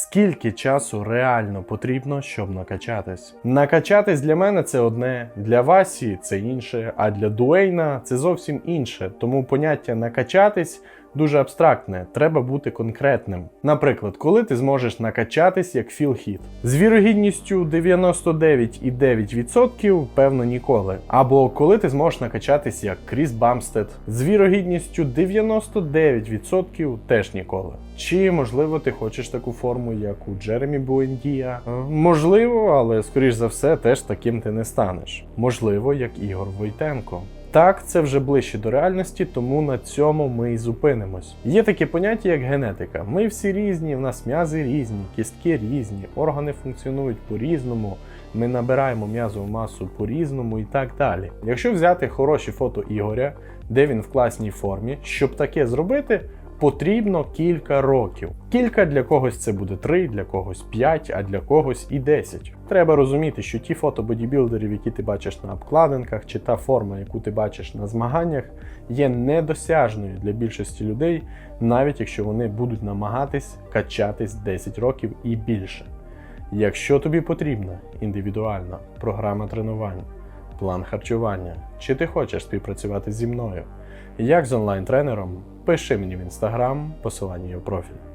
Скільки часу реально потрібно, щоб накачатись? Накачатись для мене це одне, для Васі це інше, а для Дуейна це зовсім інше. Тому поняття накачатись дуже абстрактне, треба бути конкретним. Наприклад, коли ти зможеш накачатись як Філ Хіт? З вірогідністю 99,9% певно ніколи. Або коли ти зможеш накачатись як Кріс Бамстед з вірогідністю 99% теж ніколи. Чи можливо ти хочеш таку форму, як у Джеремі Буендія? Е, Можливо, але скоріш за все, теж таким ти не станеш. Можливо, як Ігор Войтенко. Так, це вже ближче до реальності, тому на цьому ми і зупинимось. Є таке поняття, як генетика. Ми всі різні, в нас м'язи різні, кістки різні, органи функціонують по-різному. Ми набираємо м'язову масу по-різному і так далі. Якщо взяти хороші фото Ігоря, де він в класній формі, щоб таке зробити, потрібно кілька років. Кілька для когось це буде 3, для когось 5, а для когось і 10. Треба розуміти, що ті фото бодібілдерів, які ти бачиш на обкладинках, чи та форма, яку ти бачиш на змаганнях, є недосяжною для більшості людей, навіть якщо вони будуть намагатись качатись 10 років і більше. Якщо тобі потрібна індивідуальна програма тренувань, план харчування, чи ти хочеш співпрацювати зі мною, як з онлайн-тренером, пиши мені в інстаграм, посилання в профіль.